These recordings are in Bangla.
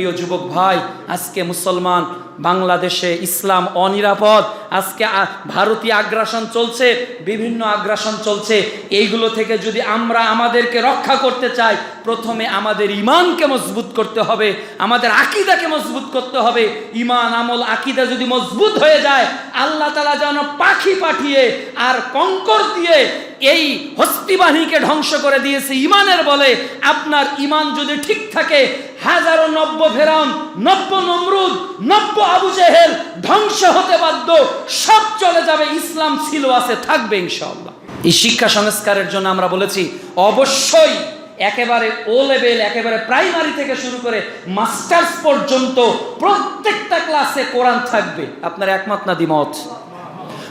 প্রিয় যুবক ভাই আজকে মুসলমান বাংলাদেশে ইসলাম অনিরাপদ, আজকে ভারতীয় আগ্রাসন চলছে, বিভিন্ন আগ্রাসন চলছে। এইগুলো থেকে যদি আমরা আমাদেরকে রক্ষা করতে চাই, প্রথমে আমাদের ইমানকে মজবুত করতে হবে, আমাদের আকিদাকে মজবুত করতে হবে। ইমান, আমল, আকিদা যদি মজবুত হয়ে যায়, আল্লাহ তালা যেন পাখি পাঠিয়ে আর কঙ্কর দিয়ে এই হস্তি বাহিনীকে ধ্বংস করে দিয়েছে ইমানের বলে। আপনার ইমান যদি ঠিক থাকে, হাজারো নব্য ফেরাউন, নব্য নমরুদ, নব্য আবু জেহেল ধ্বংস হতে বাধ্য, সব চলে যাবে, ইসলাম ছিল, আছে, থাকবে, ইনশাআল্লাহ। এই শিক্ষা সংস্কারের জন্য আমরা বলেছি, অবশ্যই একেবারে ও লেভেল একেবারে প্রাইমারি থেকে শুরু করে মাস্টার্স পর্যন্ত প্রত্যেকটা ক্লাসে কোরআন থাকবে। আপনার একমাত্র না দ্বিমত?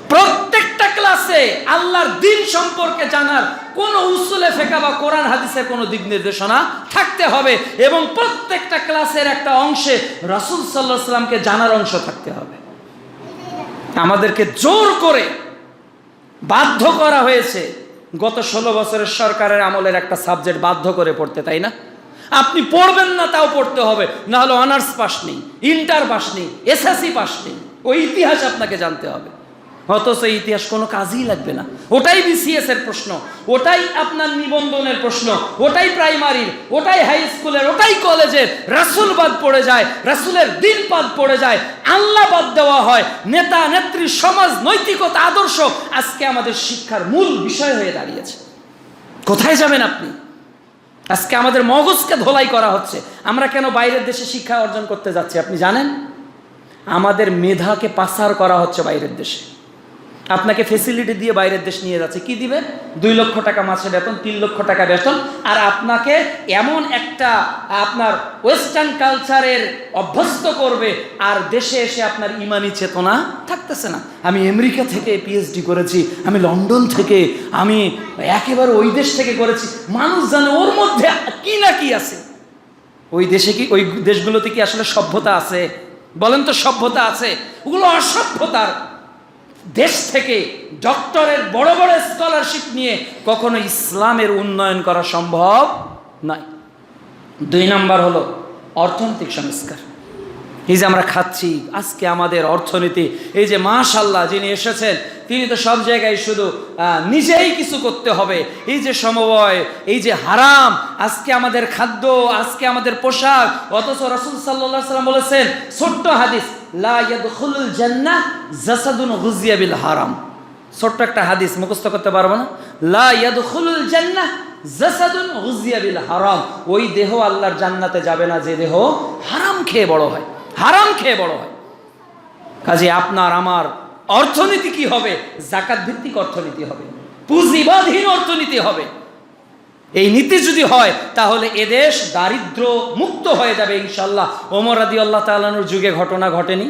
প্রত্যেকটা ক্লাসে আল্লাহর দিন সম্পর্কে জানার কোন উসুলে, ফেকা বা কোরআন, হাদিসের কোনো দিক নির্দেশনা থাকতে হবে এবং প্রত্যেকটা ক্লাসের একটা অংশে রাসূল সাল্লাহ সাল্লামকে জানার অংশ থাকতে হবে। আমাদেরকে জোর করে বাধ্য করা হয়েছে। গত ষোলো বছরের সরকারের আমলের একটা সাবজেক্ট বাধ্য করে পড়তে, তাই না? আপনি পড়বেন না, তাও পড়তে হবে। না হলে অনার্স পাস নেই, ইন্টার পাস নেই, এসএসসি পাস নেই, ওই ইতিহাস আপনাকে জানতে হবে। অথচ ইতিহাস কোনো কাজই লাগবে না। ওটাই বিসিএস এর প্রশ্ন, ওটাই আপনার নিবন্ধনের প্রশ্ন, ওটাই প্রাইমারির, ওটাই হাই স্কুলের, ওটাই কলেজের। রাসুল বাদ পড়ে যায়, রাসুলের দিন পড়ে যায়, আল্লাহ বাদ দেওয়া হয়, নেতা, নেত্রী, সমাজ, নৈতিকতা, আদর্শ আজকে আমাদের শিক্ষার মূল বিষয় হয়ে দাঁড়িয়েছে। কোথায় যাবেন আপনি? আজকে আমাদের মগজকে ধোলাই করা হচ্ছে। আমরা কেন বাইরের দেশে শিক্ষা অর্জন করতে যাচ্ছি, আপনি জানেন? আমাদের মেধাকে পাসার করা হচ্ছে বাইরের দেশে। আপনাকে ফেসিলিটি দিয়ে বাইরের দেশ নিয়ে যাচ্ছে। কি দিবে? দুই লক্ষ টাকা মাসে বেতন, তিন লক্ষ টাকা বেতন। আর আপনাকে এমন একটা আপনার ওয়েস্টার্ন কালচারের অভ্যস্ত করবে, আর দেশে এসে আপনার ইমানি চেতনা থাকতেছে না। আমি আমেরিকা থেকে পিএইচডি করেছি, আমি লন্ডন থেকে, আমি একেবারে ওই দেশ থেকে করেছি। মানুষ জানে ওর মধ্যে কি না কি আছে। ওই দেশে কি, ওই দেশগুলোতে কি আসলে সভ্যতা আছে? বলেন তো সভ্যতা আছে। ওগুলো অসভ্যতার। দেশ থেকে ডক্টরের বড় বড় স্কলারশিপ নিয়ে কখনো ইসলামের উন্নয়ন করা সম্ভব নয়। দুই নাম্বার হলো অর্থনৈতিক সংস্কার। এই যে আমরা খাচ্ছি, আজকে আমাদের অর্থনীতি, এই যে মাশাল্লাহ যিনি এসেছেন, তিনি তো সব জায়গায় শুধু নিজেই কিছু করতে হবে। এই যে সমবয়, এই যে হারাম, আজকে আমাদের খাদ্য, আজকে আমাদের পোশাক, অথচ রসুল সাল্লাহ সাল্লাম বলেছেন, ছোট্ট হাদিস জাসাদুন গুজিয়া বিল হারাম। ছোট্ট একটা হাদিস, মুখস্থ করতে পারব না? লা ইয়াদখুলুল জান্নাহ জাসাদুন গুজিয়া বিল হারাম। ওই দেহ আল্লাহর জান্নাতে যাবে না, যে দেহ হারাম খেয়ে বড় হয়। হারাম খেয়ে বড় হয়। কাজে আপনার, আমার অর্থনীতি কি হবে? জাকাত ভিত্তিক অর্থনীতি হবে। পুঁজিবাদহীন অর্থনীতি হবে। এই নীতি যদি হয়, তাহলে এদেশ দারিদ্র মুক্ত হয়ে যাবে ইনশাল্লাহ ওমর আদি আল্লাহ তালানোর যুগে ঘটনা ঘটেনি।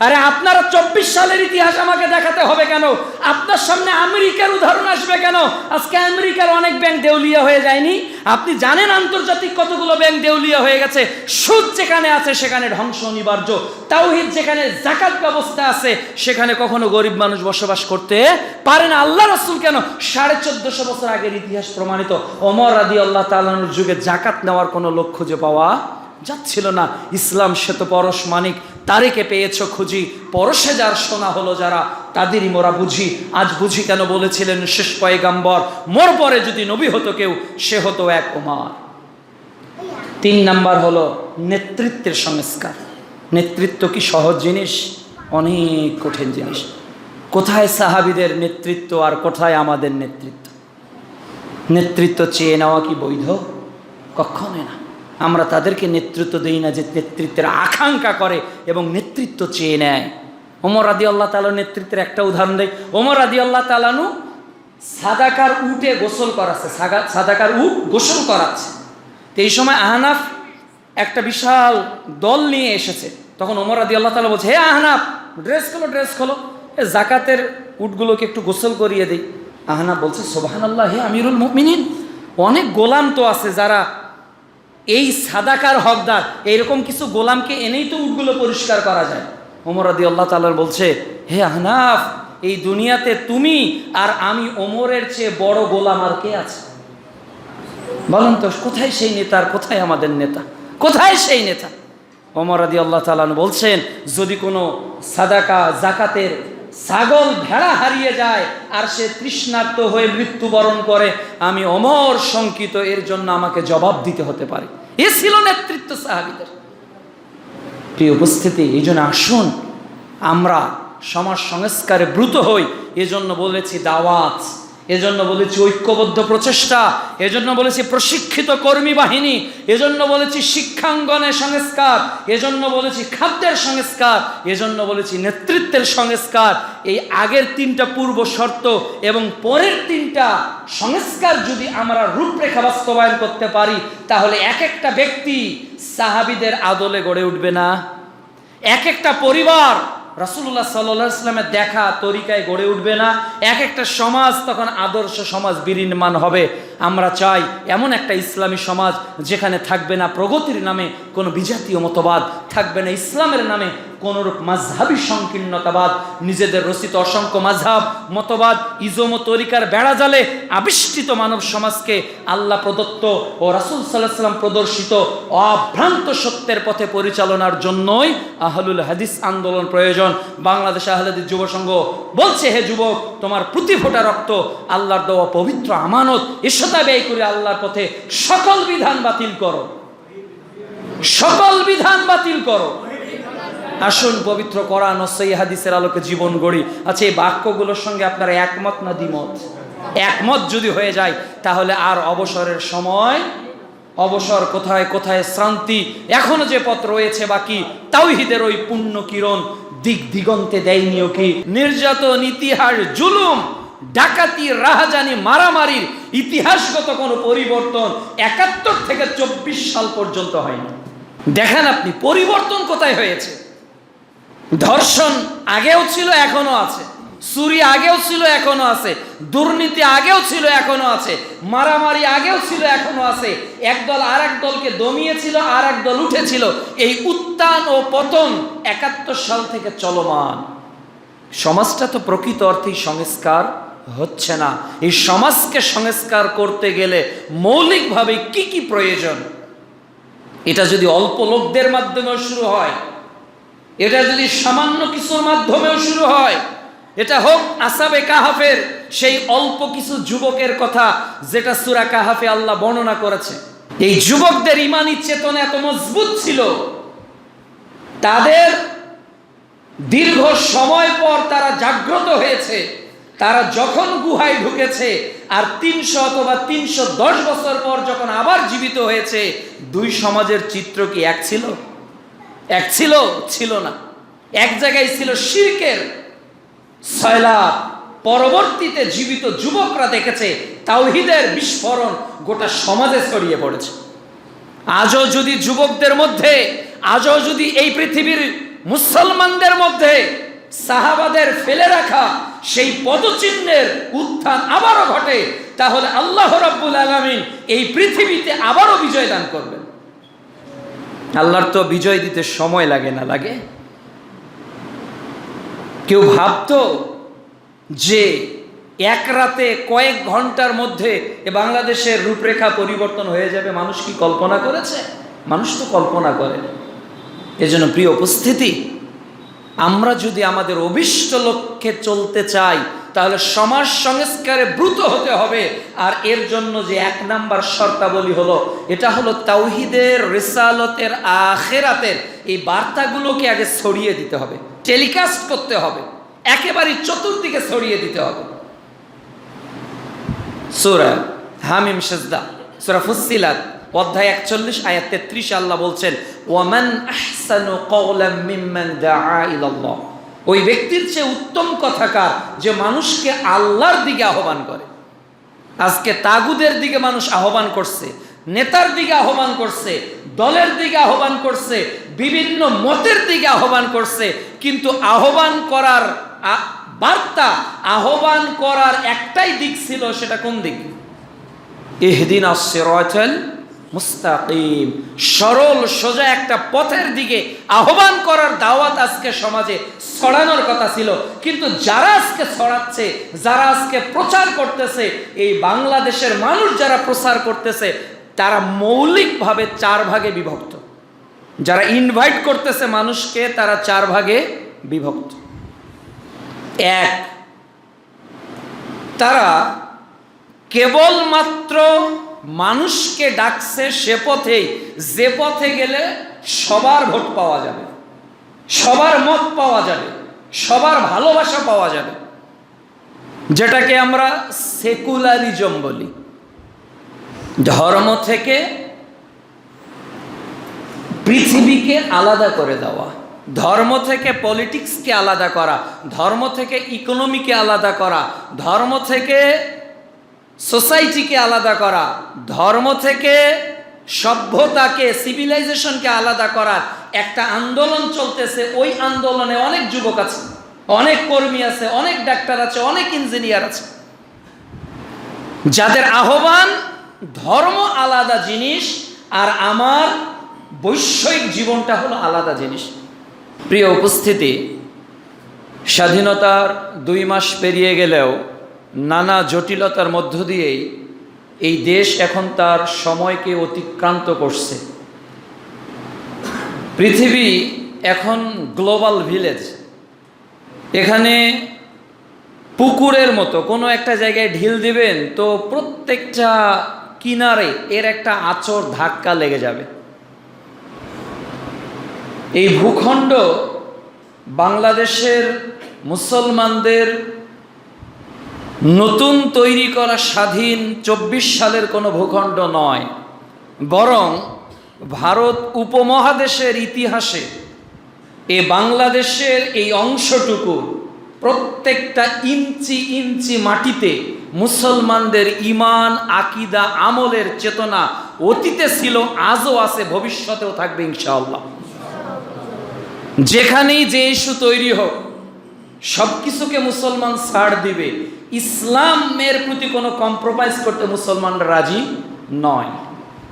আরে আপনারা চব্বিশ সালের ইতিহাস আমাকে দেখাতে হবে কেন? আপনার সামনে আমেরিকার উদাহরণ আসবে কেন? আজকে আমেরিকার অনেক ব্যাংক দেউলিয়া হয়ে যায়নি। আপনি জানেন আন্তর্জাতিক কতগুলো ব্যাংক দেউলিয়া হয়ে গেছে? সুদ যেখানে আছে, সেখানে ধ্বংস অনিবার্য। তাওহিদ যেখানে জাকাত ব্যবস্থা আছে, সেখানে কখনো গরিব মানুষ বসবাস করতে পারে না। আল্লাহ রসুল কেন? সাড়ে চোদ্দশো বছর আগের ইতিহাস প্রমাণিত। অমর আদি আল্লাহ তালানোর যুগে জাকাত নেওয়ার কোনো লক্ষ্য যে পাওয়া যাচ্ছিল না। ইসলাম সে তো পরশ মানিক তারেকে পেয়েছ খুঁজি। পরশে যার সোনা হলো যারা, তাদেরই মোরা বুঝি। আজ বুঝি কেন বলেছিলেন শেষ পয়গাম্বর? মোর পরে যদি নবী হতো কেউ, সে হতো এক ওমার তিন নাম্বার হলো নেতৃত্বের সংস্কার। নেতৃত্ব কি সহজ জিনিস? অনেক কঠিন জিনিস। কোথায় সাহাবিদের নেতৃত্ব আর কোথায় আমাদের নেতৃত্ব? নেতৃত্ব চেয়ে নেওয়া কি বৈধ? কখনোই না। আমরা তাদেরকে নেতৃত্ব দিই না যে নেতৃত্বের আকাঙ্ক্ষা করে এবং নেতৃত্ব চেয়ে নেয়। ওমর আদি আল্লাহ তালার নেতৃত্বের একটা উদাহরণ দেয় ওমর আদি আল্লাহ তালানু সাদাকার উটে গোসল করাচ্ছে সাদাকার উট গোসল করাচ্ছে। তো এই সময় আহনাফ একটা বিশাল দল নিয়ে এসেছে। তখন ওমর আদি আল্লাহ তালা বলছে, হে আহনাফ, ড্রেস খোলো ড্রেস খোলো। এ জাকাতের উটগুলোকে একটু গোসল করিয়ে দিই। আহনাফ বলছে সোবাহান আল্লাহ হে আমিরুল মুমিনিন, অনেক গোলাম তো আছে যারা এই সাদাকার হকদার, এইরকম কিছু গোলামকে এনেই তো উটগুলো পরিষ্কার করা যায়। ওমর আদি আল্লাহ তালার বলছে, হে আহনাফ, এই দুনিয়াতে তুমি আর আমি ওমরের চেয়ে বড় গোলাম আর কে আছে? বলেন তো, কোথায় সেই নেতা আর কোথায় আমাদের নেতা? কোথায় সেই নেতা? ওমর রাদি আল্লাহ তালান বলছেন, যদি কোনো সাদাকা জাকাতের ছাগল ভেড়া হারিয়ে যায় আর সে তৃষ্ণার্ত হয়ে মৃত্যুবরণ করে, আমি অমর শঙ্কিত, এর জন্য আমাকে জবাব দিতে হতে পারে। এ ছিল নেতৃত্ব সাহাবিদের। প্রিয় উপস্থিতি, এই জন্য আসুন, আমরা সমাজ সংস্কারে ব্রুত হই। এজন্য বলেছি দাওয়াত। এজন্য বলেছি ঐক্যবদ্ধ প্রচেষ্টা, এজন্য বলেছি প্রশিক্ষিত কর্মী বাহিনী, এজন্য বলেছি শিক্ষাঙ্গনের সংস্কার, এজন্য বলেছি খাদ্যের সংস্কার, এজন্য বলেছি নেতৃত্বের সংস্কার। এই আগের তিনটা পূর্ব শর্ত এবং পরের তিনটা সংস্কার যদি আমরা রূপরেখা বাস্তবায়ন করতে পারি, তাহলে এক একটা ব্যক্তি সাহাবিদের আদলে গড়ে উঠবে না। এক একটা পরিবার রাসুল্লাহ সাল্লাহ ইসলামের দেখা তরিকায় গড়ে উঠবে না। এক একটা সমাজ তখন আদর্শ সমাজ বিনির্মাণ হবে। আমরা চাই এমন একটা ইসলামী সমাজ যেখানে থাকবে না প্রগতির নামে কোনো বিজাতীয় মতবাদ, থাকবে না ইসলামের নামে কোনোরূপ মাঝহাবি সংকীর্ণতাবাদ, নিজেদের রচিত অসংখ্য মাঝহাব, মতবাদ, ইজম তরিকার বেড়া জালে আবিষ্কৃত মানব সমাজকে আল্লাহ প্রদত্ত ও রাসুল সাল্লাহ সাল্লাম প্রদর্শিত অভ্রান্ত সত্যের পথে পরিচালনার জন্যই আহলুল হাদিস আন্দোলন প্রয়োজন। বাংলাদেশ আহলাদিস যুব সংঘ বলছে, হে যুবক, তোমার প্রতি ফোটা রক্ত, আল্লাহর দেওয়া পবিত্র আমানত এসতা ব্যয় করে আল্লাহর পথে সকল বিধান বাতিল করো। সকল বিধান বাতিল করো। আসুন পবিত্র কোরআন ও হাদিসের আলোকে জীবন গড়ি। আচ্ছা এই বাক্যগুলোর সঙ্গে আপনারা একমত না দ্বিমত? একমত যদি হয়ে যায়, তাহলে আর অবসরের সময়, অবসর কোথায় কোথায় শ্রান্তি, এখনও যে পথ রয়েছে বাকি, তাওহিদের ওই পুণ্য কিরণ দিক দিগন্তে দেয়নিও কি? নির্যাতন, ইতিহাস, জুলুম ডাকাতি, রাহাজানি, মারামারির ইতিহাসগত কোনো পরিবর্তন একাত্তর থেকে চব্বিশ সাল পর্যন্ত হয়নি। দেখেন আপনি, পরিবর্তন কোথায় হয়েছে? ধর্ষণ আগেও ছিল এখনও আছে। চুরি আগেও ছিল এখনও আছে। দুর্নীতি আগেও ছিল এখনও আছে। মারামারি আগেও ছিল এখনও আছে। একদল আর এক দলকে দমিয়েছিল আর এক দল উঠেছিল। এই উত্থান ও পতন একাত্তর সাল থেকে চলমান। সমাজটা তো প্রকৃত অর্থেই সংস্কার। হচ্ছে না। এই সমাজকে সংস্কার করতে গেলে মৌলিকভাবে কি কি প্রয়োজন? এটা যদি অল্প লোকদের মাধ্যমেও শুরু হয়, এটা যদি সামান্য কিছুর মাধ্যমেও শুরু হয়, এটা হোক আসাবে কাহাফের সেই অল্প কিছু যুবকের কথা যেটা সুরা কাহাফে আল্লাহ বর্ণনা করেছে। এই যুবকদের ইমানি চেতনা এত মজবুত ছিল, তাদের দীর্ঘ সময় পর তারা জাগ্রত হয়েছে। তারা যখন গুহায় ঢুকেছে আর তিনশো অথবা তিনশো দশ বছর পর যখন আবার জীবিত হয়েছে, দুই সমাজের চিত্র কি এক ছিল? এক ছিল ছিল না। এক জায়গায় ছিল শিরকের সয়লাভ পরবর্তীতে জীবিত যুবকরা দেখেছে, তাওহিদের বিস্ফোরণ গোটা সমাজে ছড়িয়ে পড়েছে। আজও যদি যুবকদের মধ্যে, আজও যদি এই পৃথিবীর মুসলমানদের মধ্যে সাহাবাদের ফেলে রাখা সেই পদচিহ্নের উত্থান আবারও ঘটে, তাহলে আল্লাহ রাব্বুল আলামিন এই পৃথিবীতে আবারও বিজয় দান করবেন। আল্লাহর তো বিজয় দিতে সময় লাগে না, লাগে? কেউ ভাবতো যে এক রাতে কয়েক ঘণ্টার মধ্যে বাংলাদেশের রূপরেখা পরিবর্তন হয়ে যাবে, মানুষ কি কল্পনা করেছে? মানুষ তো কল্পনা করে। এজন্য প্রিয় উপস্থিতি আমরা যদি আমাদের অভিষ্ট লক্ষ্যে চলতে চাই, তাহলে সমাজ সংস্কারে ব্রুত হতে হবে। আর এর জন্য যে এক নাম্বার শর্তাবলী হলো, এটা হলো তাওহিদের রেসালতের আখেরাতের এই বার্তাগুলোকে আগে ছড়িয়ে দিতে হবে, টেলিকাস্ট করতে হবে একেবারে চতুর্দিকে ছড়িয়ে দিতে হবে। সুরা হামিম সেজদা, সুরা ফুসিলাত অধ্যায় একচল্লিশ, আয়াত তেত্রিশ আল্লাহ বলছেন, ওয়ামান আহসানু ওই ব্যক্তির চেয়ে উত্তম কথাকার যে মানুষকে আল্লাহর দিকে আহ্বান করে। আজকে তাগুদের দিকে মানুষ আহ্বান করছে, নেতার দিকে আহ্বান করছে, দলের দিকে আহ্বান করছে, বিভিন্ন মতের দিকে আহ্বান করছে, কিন্তু আহ্বান করার বার্তা, আহ্বান করার একটাই দিক ছিল, সেটা কোন দিক? ইহদিন আসিরাতাল মুস্তাকিম, সরল, সোজা একটা পথের দিকে আহ্বান করার দাওয়াত আজকে সমাজে ছড়ানোর কথা ছিল। কিন্তু যারা আজকে ছড়াচ্ছে, যারা আজকে প্রচার করতেছে, এই বাংলাদেশের মানুষ যারা প্রচার করতেছে, তারা মৌলিকভাবে চার ভাগে বিভক্ত। যারা ইনভাইট করতেছে মানুষকে, তারা চার ভাগে বিভক্ত। এক, তারা কেবলমাত্র মানুষকে ডাকছে সে পথেই যে পথে গেলে সবার ভোট পাওয়া যাবে, সবার মত পাওয়া যাবে, সবার ভালোবাসা পাওয়া যাবে। যেটাকে আমরা সেকুলারিজম বলি। ধর্ম থেকে পৃথিবীকে আলাদা করে দেওয়া, ধর্ম থেকে পলিটিক্সকে আলাদা করা, ধর্ম থেকে ইকোনমিকে আলাদা করা, ধর্ম থেকে সোসাইটিকে আলাদা করা, ধর্ম থেকে সভ্যতাকে, সিভিলাইজেশনকে আলাদা করার একটা আন্দোলন চলতেছে, ওই আন্দোলনে অনেক যুবক আছে, অনেক কর্মী আছে, অনেক ডাক্তার আছে, অনেক ইঞ্জিনিয়ার আছে। যাদের আহ্বান, ধর্ম আলাদা জিনিস, আর আমার বৈষয়িক জীবনটা হলো আলাদা জিনিস। প্রিয় উপস্থিতি, স্বাধীনতার দুই মাস পেরিয়ে গেলেও নানা জটিলতার মধ্য দিয়েই এই দেশ এখন তার সময়কে অতিক্রান্ত করছে। পৃথিবী এখন গ্লোবাল ভিলেজ। এখানে পুকুরের মতো কোনো একটা জায়গায় ঢিল দিবেন তো প্রত্যেকটা কিনারে এর একটা আচর ধাক্কা লেগে যাবে। এই ভূখণ্ড বাংলাদেশের মুসলমানদের নতুন তৈরি করা স্বাধীন চব্বিশ সালের কোনো ভূখণ্ড নয়, বরং ভারত উপমহাদেশের ইতিহাসে এ বাংলাদেশের এই অংশটুকু প্রত্যেকটা ইঞ্চি ইঞ্চি মাটিতে মুসলমানদের ইমান আকিদা, আমলের চেতনা অতীতে ছিল, আজও আছে, ভবিষ্যতেও থাকবে ইনশাআল্লাহ। যেখানেই যে ইস্যু তৈরি হোক সব কিছুকে মুসলমান ছাড় দিবে। ইসলামের প্রতি কোনো কম্প্রোমাইজ করতে মুসলমানরা রাজি নয়।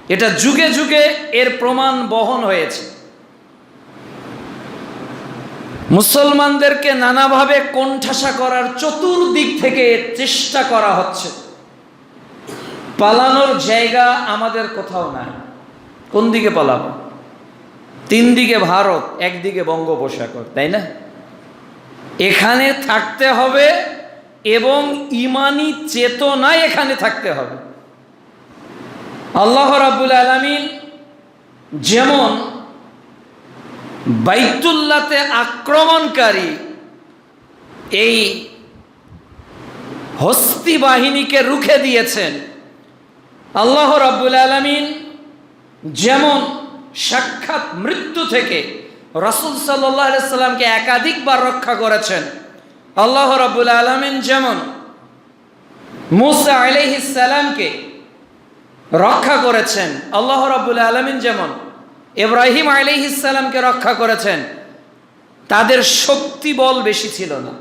এটা যুগে যুগে এর প্রমাণ বহন হয়েছে। মুসলমানদেরকে নানাভাবে কোণঠাসা করার চতুর্দিক থেকে চেষ্টা করা হচ্ছে। পালানোর জায়গা আমাদের কোথাও নাই। কোন দিকে পালাবো? তিন দিকে ভারত একদিকে বঙ্গোপসাগর, তাই না? এখানে থাকতে হবে এবং ইমানি চেতনায় এখানে থাকতে হবে। আল্লাহ রাবুল আলমিন যেমন বাইতুল্লাতে আক্রমণকারী এই হস্তি বাহিনীকে রুখে দিয়েছেন, আল্লাহ রাব্বুল আলমিন যেমন সাক্ষাৎ মৃত্যু থেকে রসুল সাল্লাহ সাল্লামকে একাধিকবার রক্ষা করেছেন আল্লাহ রাবুল আলমিন যেমন মুসা আলাইহিসালামকে রক্ষা করেছেন, আল্লাহ রাবুল আলমিন যেমন ইব্রাহিম আলাইহিসালামকে রক্ষা করেছেন, তাদের শক্তি বল বেশি ছিল না,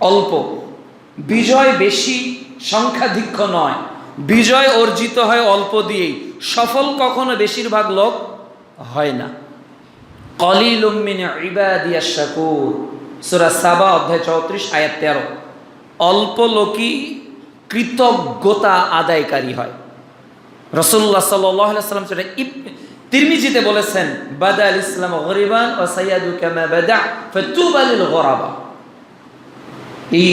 অল্প। বিজয় বেশি, সংখ্যাধিক্য নয়। বিজয় অর্জিত হয় অল্প দিয়েই। সফল কখনো বেশিরভাগ লোক হয় না। কলিল ইবাদিয়া শাকুর সুরা সাবা, অধ্যায় চৌত্রিশ, আয়াত তেরো। অল্প লোকই কৃতজ্ঞতা আদায়কারী হয়। রসুল্লাহ সাল্লাম সেটা তিরমিজিতে বলেছেন, বাদা আল ইসলাম গরিবান ও সৈয়াদু কামা বাদা ফতুবালিল গরাবা। এই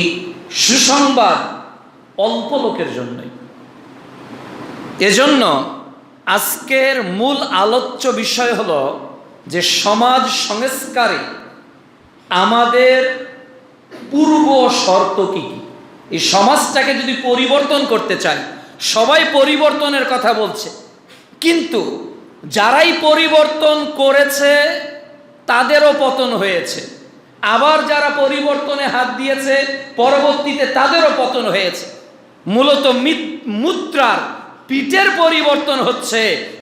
সুসংবাদ অল্প লোকের জন্যই। এজন্য আজকের মূল আলোচ্য বিষয় হলো যে সমাজ সংস্কারে আমাদের পূর্ব শর্ত কি কি? এই সমাজটাকে যদি পরিবর্তন করতে চাই সবাই পরিবর্তনের কথা বলছে। কিন্তু যারাই পরিবর্তন করেছে, তাদেরও পতন হয়েছে। আবার যারা পরিবর্তনে হাত দিয়েছে, পরবর্তীতে তাদেরও পতন হয়েছে। মূলত মুদ্রার পিঠের পরিবর্তন হচ্ছে